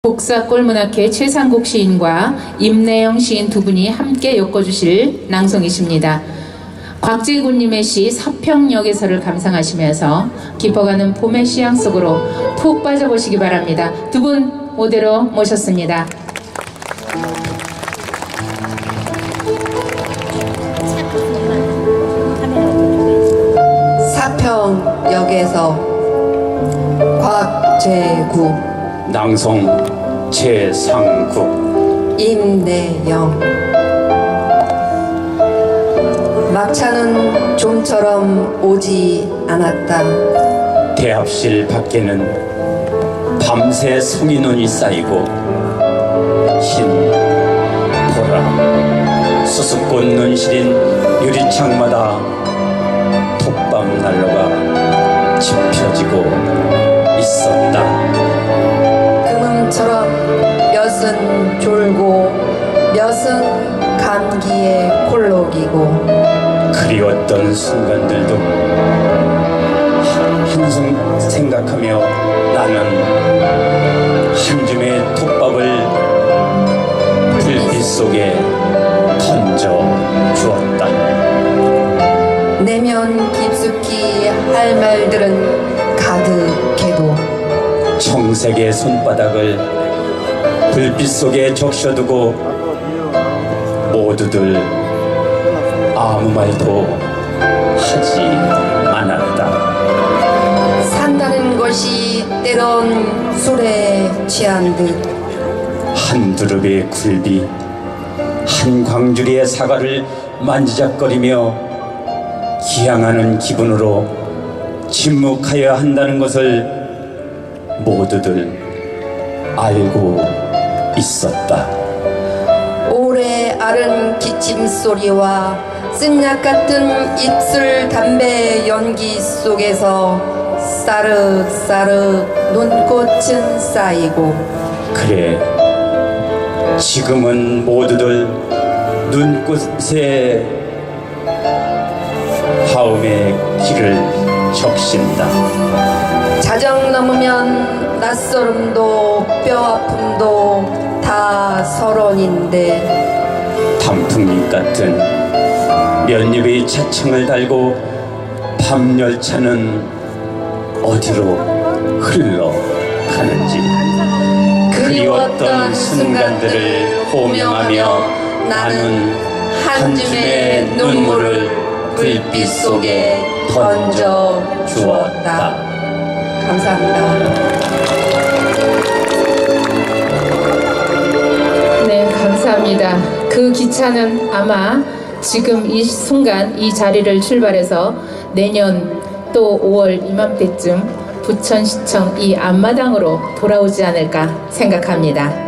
복사 꼴문학회 최상국 시인과 임내영 시인 두 분이 함께 엮어주실 낭송이십니다. 곽재군님의 시 서평역에서를 감상하시면서 깊어가는 봄의 시향 속으로 푹 빠져보시기 바랍니다. 두분 무대로 모셨습니다. 사평역에서 곽재구 낭송 최상국. 임내영. 막차는 좀처럼 오지 않았다. 대합실 밖에는 밤새 성인원이 쌓이고 흰, 보라, 수수꽃 눈시린 유리창마다 톡방 난로가 지펴지고 몇은 졸고 몇은 감기에 콜록이고 그리웠던 순간들도 한숨 생각하며 나는 한 줌의 톱밥을 불빛 속에 던져 주었다. 내면 깊숙이 할 말들은 가득해도 청색의 손바닥을 불빛 속에 적셔두고 모두들 아무 말도 하지 않았다. 산다는 것이 때론 술에 취한 듯 한 두릅의 굴비, 한 광주리의 사과를 만지작거리며 기양하는 기분으로 침묵하여야 한다는 것을 모두들 알고 있었다. 오래 앓은 기침 소리와 쓴약 같은 입술 담배 연기 속에서 싸르싸르 눈꽃은 쌓이고 그래, 지금은 모두들 눈꽃에 화음의 길을 적신다. 자정 넘으면 낯설음도 뼈 아픔도 다 서론인데 단풍잎 같은 몇 입의 차창을 달고 밤 열차는 어디로 흘러가는지 그리웠던 순간들을 호명하며 나는 한 줌의 눈물을 불빛 속에 던져 주었다. 감사합니다. 기차는 아마 지금 이 순간 이 자리를 출발해서 내년 또 5월 이맘때쯤 부천시청 이 앞마당으로 돌아오지 않을까 생각합니다.